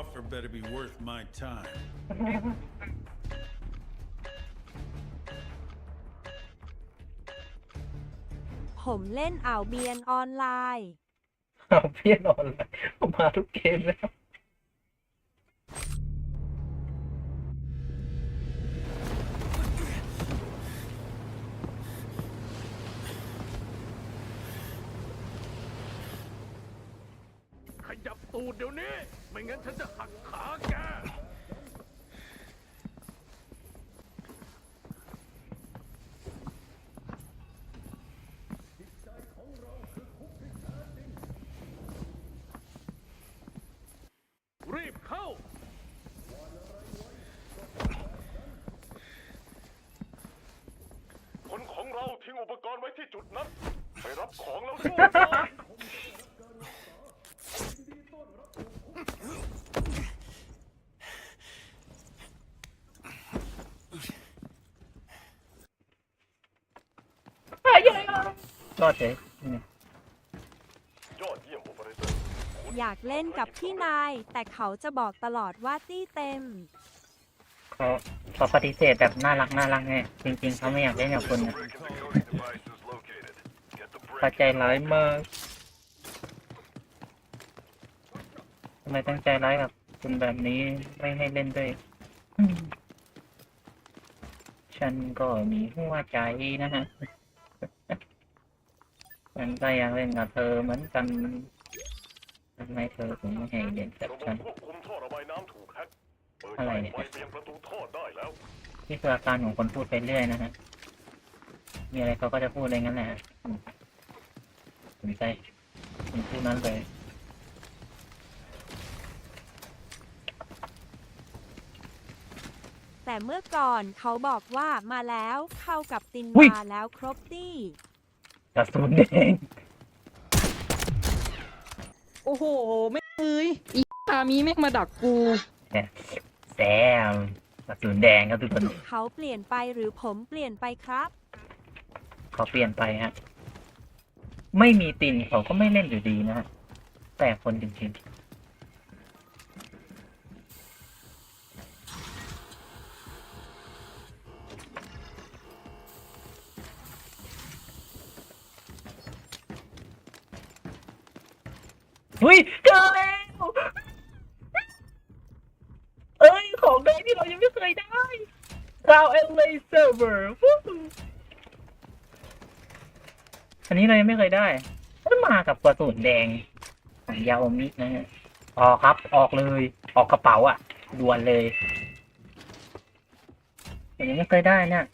offer better be worth my time. ผมเล่นอ่าวเบียนออนไลน์ เอาเพี้ยนออนไลน์ผมมาทุกเกมแล้ว รณ์ไว้ที่จุดนั้น ไปรับของแล้วสู้ต่อรอดเลยนี่ยอดเยี่ยมโอเปอเรเตอร์อยากเล่นกับพี่นาย แต่เขาจะบอกตลอดว่าตี้เต็ม เขาเขาปฏิเสธแบบน่ารักน่ารักไงจริง ๆเขาไม่อยากเล่นกับคุณนะ Break and decoding device is located. Get the เขา break. ใจร้ายมากทำไมตั้งใจร้ายกับคุณแบบนี้ไม่ให้เล่นด้วย ฉันก็มีหัวใจนะฮะฉันก็อยากเล่นกับเธอเหมือนกันทำไมเธอถึงไม่ให้เล่นกับฉัน อระบายน้ำถูกแฮ็กเปิดอะไรใช้เนี่ยไฟเปลี่ยนประตูท่อได้แล้ว นี่คืออาการของคนพูดไปเรื่อยนะฮะ มีอะไรเขาก็จะพูดอะไรงั้นแหละอืมสนใจผมพูดนั้นเลยแต่เมื่อก่อนเขาบอกว่ามาแล้วเข้ากับตินอุ๊ยมาแล้วครบตี้กระสุนแดงโอ้โห ไม่เอ้ยอีคามีแม่งมาดักกูเนี่ย แซมกระสุนแดงครับทุกคนเขาเปลี่ยนไปหรือผมเปลี่ยนไปครับ เขาเปลี่ยนไปฮะ ไม่มีตินเขาก็ไม่เล่นอยู่ดีนะฮะ แต่คนจริงๆอุ้ยเจอแล้ว เอ้ย ของแดงที่เรายังไม่เคยได้ ดาวเอลเลเซอร์เวอร์อันนี้เรายังไม่เคยได้มันมากับกระสุนแดงของยาโอมินะฮะออกครับ ออกเลย ออกกระเป๋าอะด่วนเลยแต่ยังไม่เคยได้เนี่ย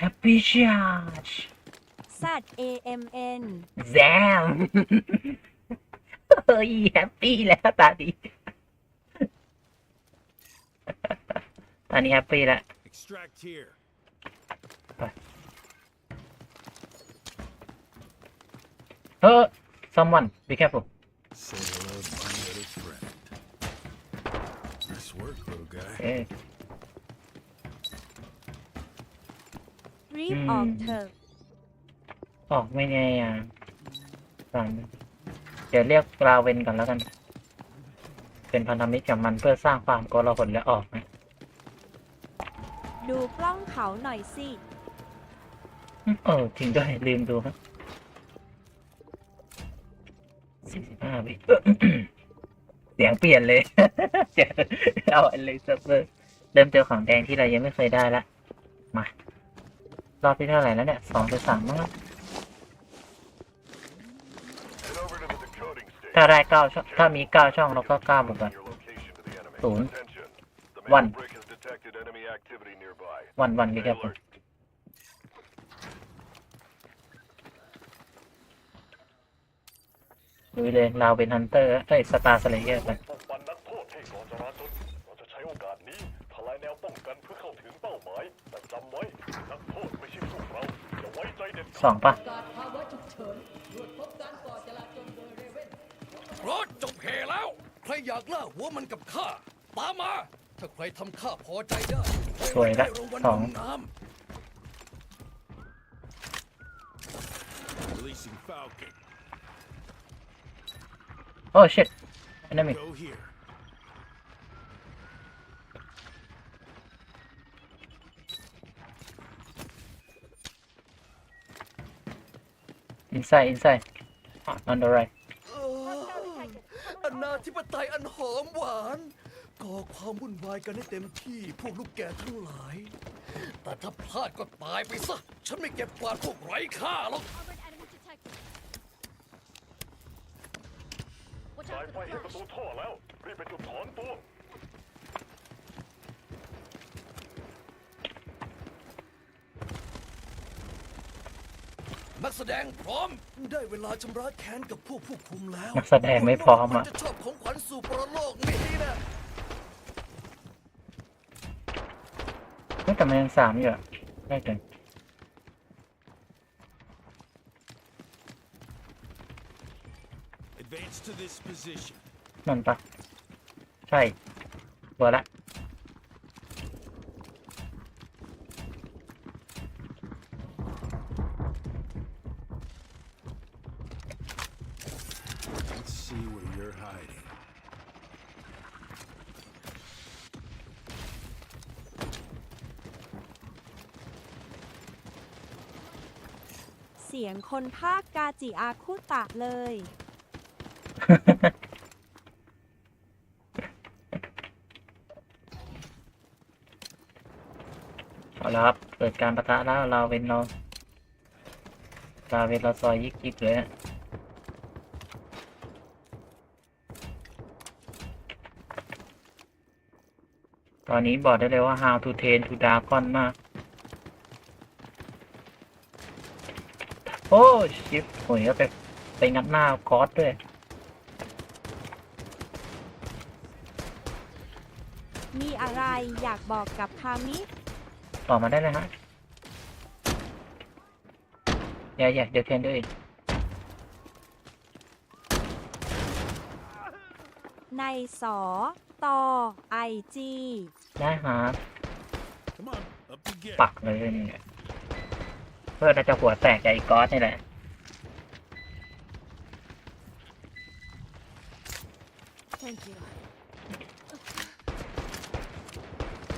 Happy Charge Z A M N แซมเฮ้ยแฮปปี้แล้วตาดีต อนนี้แฮปปี้แล้ว Extract here. เฮ้อ someone be careful Say hello to my little friend. Nice work, little guy. เอ้ยรีบอืมออกเถอะ ออกไม่ไงอะก่อนเดี๋ยวเรียกราเวนก่อนแล้วกัน เป็นพันธมิตรกับมันเพื่อสร้างความโกลาหลและออกนะดูกล้องเขาหน่อยสิ เออจริงด้วยลืมดูครับสี่สิบห้าวิเสียงเปลี่ยนเลยเจอเอาอะไรซับเบอร์เริ่มเจอของแดงที่เรายังไม่เคยได้ละ มารอบที่เท่าไหร่แล้วเนี่ยสองหรือสามมั้ง ถ้าได้เก้าช่องถ้ามีเก้าช่องเราก็เก้าบวกกัน Your location to the enemy. ศูนย์ Attention. The One. mail break has detected enemy activity nearby. วัน วันมี Stay ครับ alert. ดูเลยเราเป็นฮันเตอร์เอ้ยสตาร์สเลเยอร์กันปกปันนักโทษให้ก่อจราจนเราจะใช้โอกาสนี้ทลายแนวป้องกันเพื่อเข้าถึงเป้าหมายแต่จำไว้นักโทษไม่ใช่พวกเราอย่าไว้ใจเด็ดสองปะ วมันกับข้าตามมา ถ้าใครทำข้าพอใจได้สวยละให้รางวัลสอง น้ Releasing Falcon. Oh shit enemy Go here. inside inside on the right เอออ นาธิปไตยอันหอมหวานก่อความวุ่นวายกันให้เต็มที่พวกลูกแกทั้งหลาย แต่ถ้าพลาดก็ตายไปซะ ฉันไม่เก็บกวาดพวกไร้ค่าหรอกสายไฟให้ประตูท่อแล้ว รีบไปจุดถอนตัว นักแสดงพร้อม ได้เวลาชำระแค้นกับพวกผู้คุมแล้วนักแสดงไม่พร้อมอะคุณจะชอบของขวัญ สู่ปรโลกนี้นะเฮ้ยแต่มันยังสามอยู่อะได้ถึง Advance to this position. นั่นปะใช่เบอร์ละ สียงคนภาคกาจิอาคุตะเลย เอาละครับ เกิดการประทะแล้วเราเป็นเราลาเวนเราซอยยิกยิกเลยอะตอนนี้บอกได้เลยว่า how to train to dragon มาก โอ้ชิปโหยก็ไปไปงัดหน้ากอสด้วย มีอะไรอยากบอกกับคามิต่อมาได้เลยฮะอย่าอย่าเดี๋ยวเคนด้วยในสอตอไอจีได้ฮะ Come on, up you get. ปักเลยเนี่ย เพื่อน่าจะหัวแตกจากไอ้กอสนี่แหละ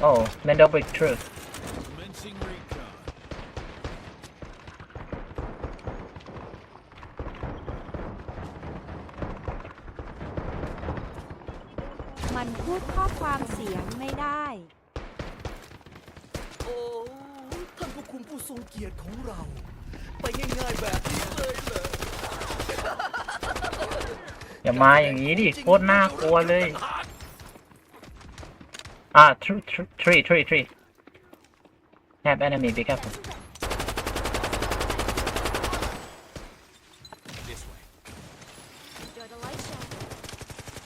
โอ้แมนด b บ e ทรู Commencing recon. มันพูดข้อความเสียงไม่ได้ โอ้ ท่านผู้ คุมผู้ทรงเกียรติของเรา ไปง่ายๆแบบนี้เลยเหรออย่ามาอย่างนี้ดิโคตรน่ากลัวเลย อ่า tree tree tree tree have enemy be careful This way.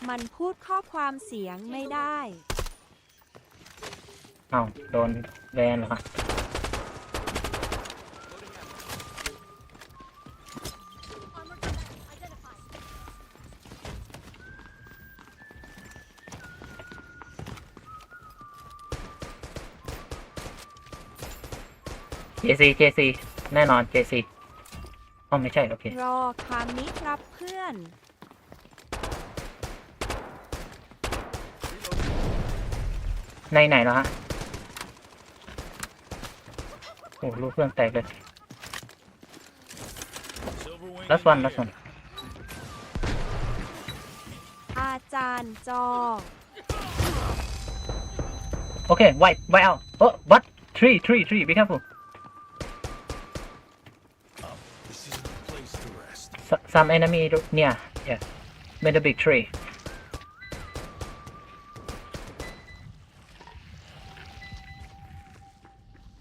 มันพูดข้อความเสียงไม่ได้ เอ้าโดนแบนเหรอคะ JC JC แน่นอน JC อ๋อไม่ใช่โอเครอคามิรับเพื่อน ในไหนแล้วฮะ โอ้ลูกเครื่องแตกเลย Silver wing. last in one the last air. one อาจารย์จอ โอเค wipe wipe out โอ้ what three three three be careful This isn't the place to rest. S- some enemy near yeah made a big tree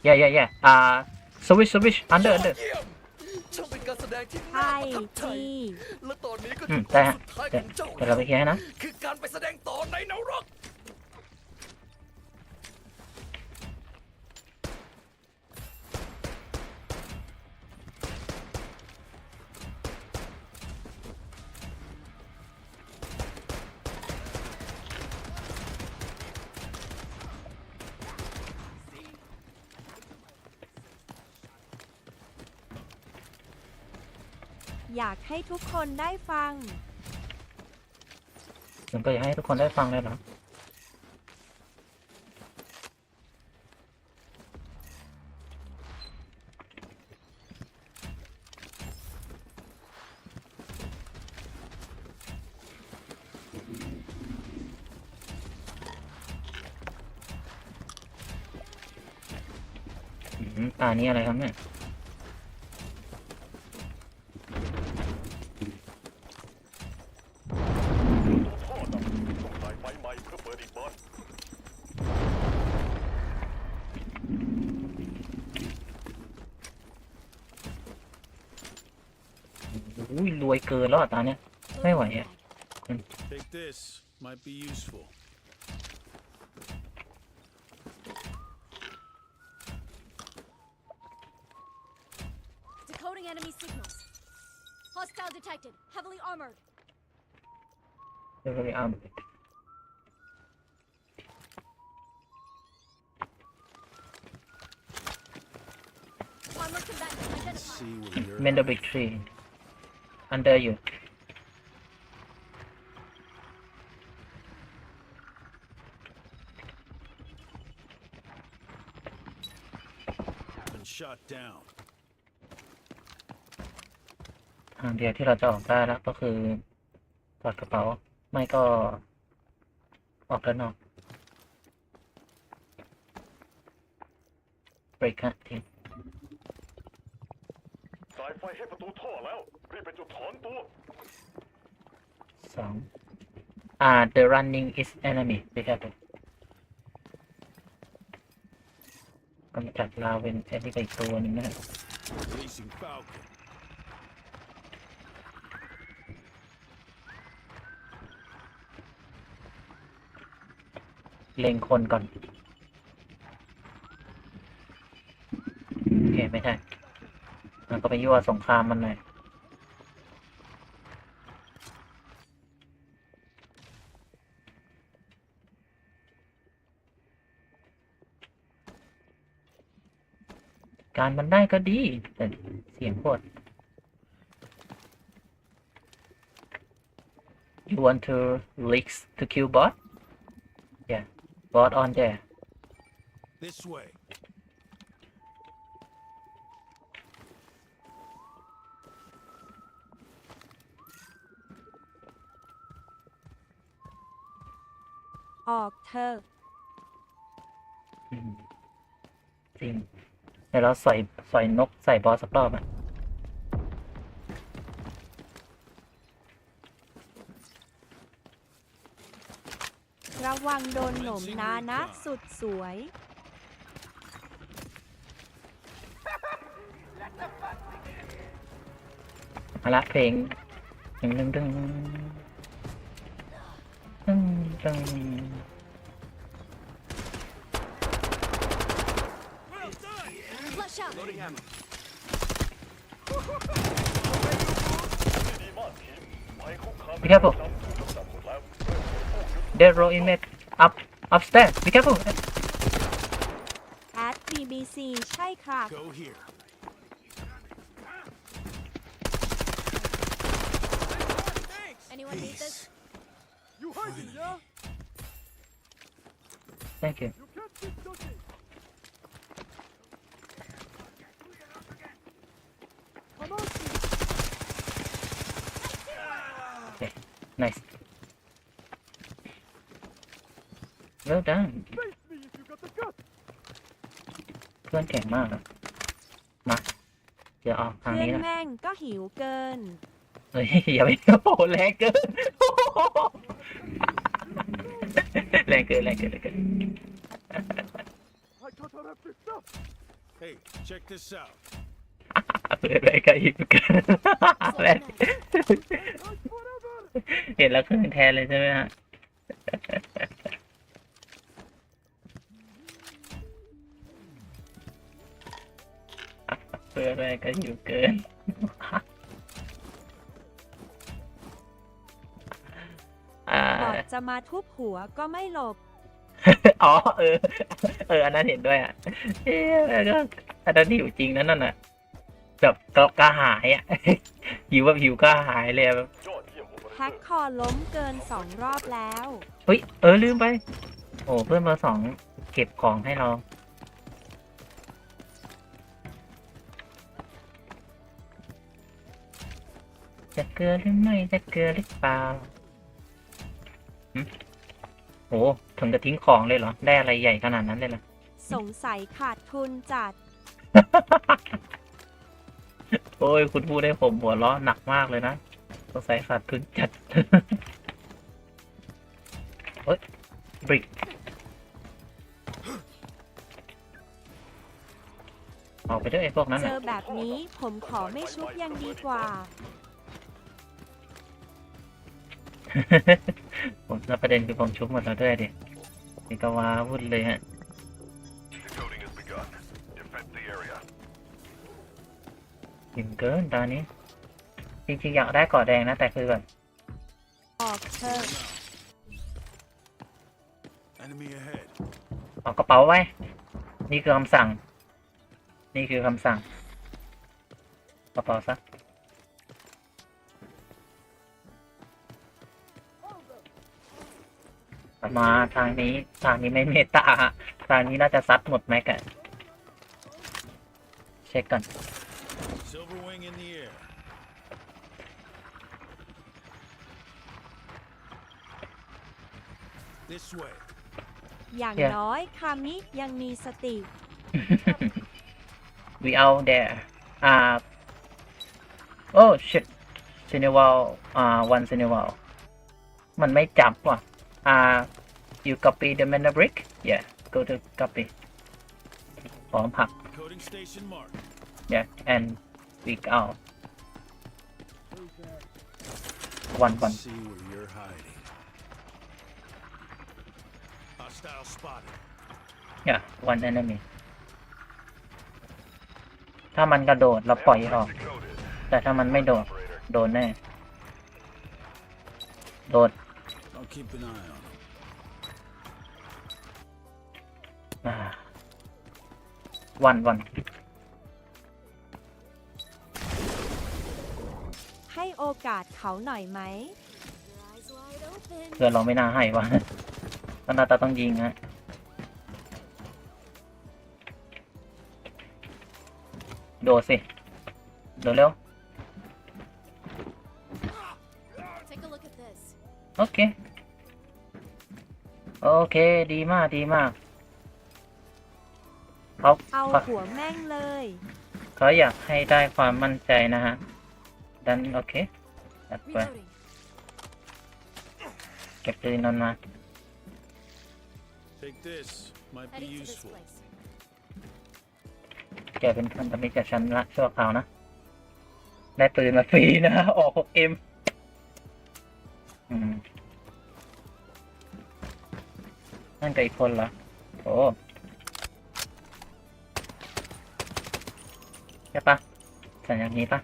yeah yeah yeah uh switch switch under under เยี่ยมช่างเป็นการแสดงที่ไอน่าประทับใจจีและตอนนี้ก็อืถึมงได้วันฮะสุดท้ายเดี๋ขยวองเจ้าเดี๋ยวเราไปเคลียร์ให้นะคือการไปแสดงต่อในนรก อยากให้ทุกคนได้ฟัง ผมก็อยากให้ทุกคนได้ฟังเลยเหรออืมตานี้อะไรครับเนี่ย กินแล้วอ่ะตาเนี้ย ไม่ไหวอ่ะ Take this. Might be useful. Decoding enemy signals. Hostile detected. Heavily armored. เดี๋ยวเราเอา Armored combatant Let's identified. see where you're. เมนเดอร์บิกทรี Under you Been shot down. ทางเดียวที่เราจะออกได้แล้วก็คือถอดกระเป๋า ไม่ก็ ออกด้านนอก break ฮะทิ้งสาย ไฟให้ประตูท่อแล้ว รีบไปจุดถอนตัว สองอ่า the running is enemy be careful กำจัดลาเวนแอนนี่ไปอีกตัวหนึ่งนะฮะ Releasing Falcon. เล็งคนก่อน โอเค ไม่ได้มัน ก็ไปยั่วสงครามมันหน่อยการมันได้ก็ดี แต่เสียงโคตร You want to leaks to kill bot? Yeah, bot on there. This way. ออกเธอะอืมจริงเดี๋ยวเราใส่ใส่นกใส่บอสสักรอบอะระวังโดนหนมนานะ สุดสวย มาละเพลงดึงดึงดึงดึงดึง Flush out. ดีมากทีมภัยคุกคาม Be careful นำถูกกำจัดหมดแล้ว Dead row inmate up upstairs be careful at BBC ใช่ครับ Go here. Anyone need this? thank you okay nice well done เพื่อนเก่งมากอะมา เดี๋ยวออกทางเพื่อนนี้นะแม่งก็หิวเกิน เฮ้ยอย่าไปโอ้โหแรงเกินแรงเกินแรงเกินแรงเกิน Hey, check this out. เปิดรายการอีกเกินแรง เห็นแล้วขึ้นแทนเลยใช่ไหมฮะเปิดรายการอยู่เกินอ่าบอกจะมาทุบหัวก็ไม่หลบ อ๋อ เออ เออ อันนั้นเห็นด้วยอะ เอ๊ะก็อันนั้นหิวจริงนะนั่นน่ะ แบบกระกระหายอะหิวแบบหิวกระหายเลยอะแบบ พ็คคอล้มเกินสองรอบแล้ว เฮ้ย เออลืมไป โอ้เพื่อนเบอร์สองเก็บของให้เรา จะเกลือหรือไม่จะเกลือหรือเปล่าหึโอ้ถึงจะทิ้งของเลยเหรอ ได้อะไรใหญ่ขนาดนั้นเลยเหรอ สงสัยขาดทุนจัด โอ้ย คุณพูดได้ผมหัวเราะหนักมากเลยนะ สงสัยขาดทุนจัดเฮ้ยบริกออกไปด้วยไอ้พวกนั้นเจน่ะอแบบนี้ผมขอไม่ชุบยังดีกว่า ผมแล้วประเด็นคือผมชุบหมดแล้วด้วยดินี่ก็ว้าวุ่นเลยฮะ Decoding has begun. Defend the area. ถึงเกินตอนนี้ จริงๆ อยากได้เกาะแดงนะ แต่คือแบบออกเถอะ Enemy ahead. เอากระเป๋าไว้ นี่คือคำสั่ง นี่คือคำสั่ง กระเป๋าซะมาทางนี้ทางนี้ไม่เมตตาฮะทางนี้น่าจะซัดหมดแม็กอะเช็คก่อน This way. อย่าง Yeah. น้อยคามิยังมีสติ we out there uh oh shit Cinewall uh one Cinewall มันไม่จับว่ะ uh you copy the mana brick yeah go to copy พร้อมผัก Decoding station marked. yeah and we out one one See where you're hiding. Hostile spotted. yeah one enemy ถ้ามันกระโดดเราปล่อยออก Decoded. แต่ถ้ามันไม่โดด Operator. โดนแน่ โดด I'll keep an eye on him. อ่าวันวันให้โอกาสเขาหน่อยไหม Your eyes wide open. เพื่อนเราไม่น่าให้วะ ก็น่าจะต้องยิงฮะโดดสิ โดดเร็ว Take a look at this. โอเค โอเค ดีมากดีมากเขาเอาเขาหัวแม่งเลยเขาอยากให้ได้ความมั่นใจนะฮะ ดัน โอเคจัดไป Reloading. เก็บปืนนอนมา Take this. Might be Heading to this useful. place. แกเป็นพันธมิตรกับฉันละชั่วคราวนะ ได้ปืนมาฟรีนะ ออก 6M อืมนั่นกับอีกคนเหรอ โอ้ใช่ปะสัญญาณนี้ปะ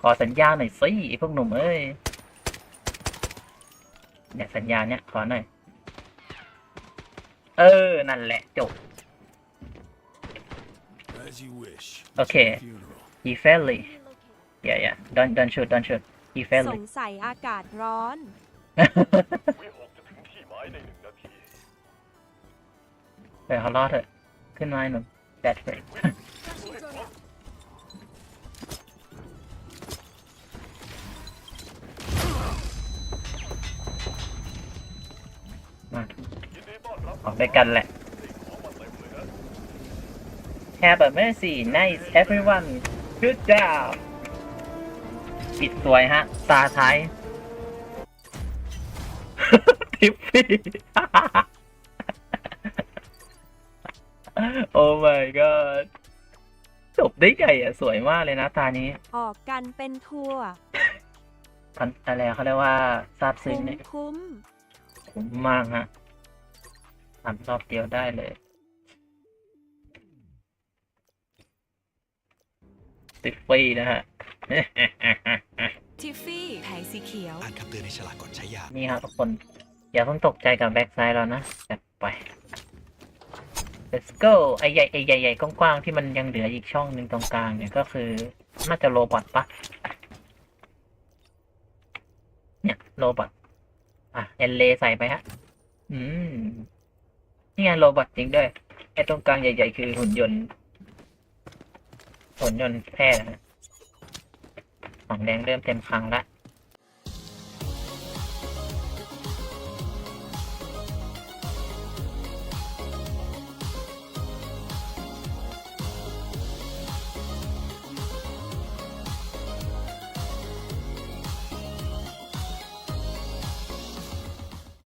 ขอสัญญาณหน่อยสิไอ้พวกหนุ่มเอ้ยเนี่ยสัญญาณเนี่ยขอหน่อย เออ นั่นแหละจบ As you wish. Okay. Funeral. he friendly Relocate. yeah yeah don't don't shoot don't shoot he ส friendly งสัยอากาศร้อนวิหกจะถึงที่หมายในหนึ่งนาทีไปเขารอดเถอะขึ้นมาไอ้หนุ่ม that's great ดีต้อนรับออกด้วยกันแหละสิ่งของมาเต็มเลยนะ Have a mercy nice everyone good job ปิดสวยฮะ ตาท้าย ทิปปี้โอ้ my god จบได้ไงอะ สวยมากเลยนะ ตานี้ ออกกันเป็นทัวร์พันอะไรเขาเรียกว่าซาบซึ้งคุ้มเนี่ยคุ้ม คุ้มมากฮะ ทำรอบเดียวได้เลย ติดฟรีนะฮะ ทิฟฟี่แผงสีเขียว อ่านคำเตือนในฉลากก่อนใช้ยา นี่ครับทุกคน อย่าเพิ่งตกใจกับแบ็กไซด์เรานะจัดไป let's go ไอใหญ่ไอใหญ่ใหญ่กว้างๆที่มันยังเหลืออีกช่องหนึ่งตรงกลางเนี่ยก็คือน่าจะโรบอทปะเนี่ยโรบอทอะเอนเลใส่ไปฮะ อืม นี่ไงโรบอทจริงด้วยไอ้ตรงกลางใหญ่ ๆ คือหุ่นยนต์หุ่นยนต์แพร่นะของแดงเริ่มเต็มครังละ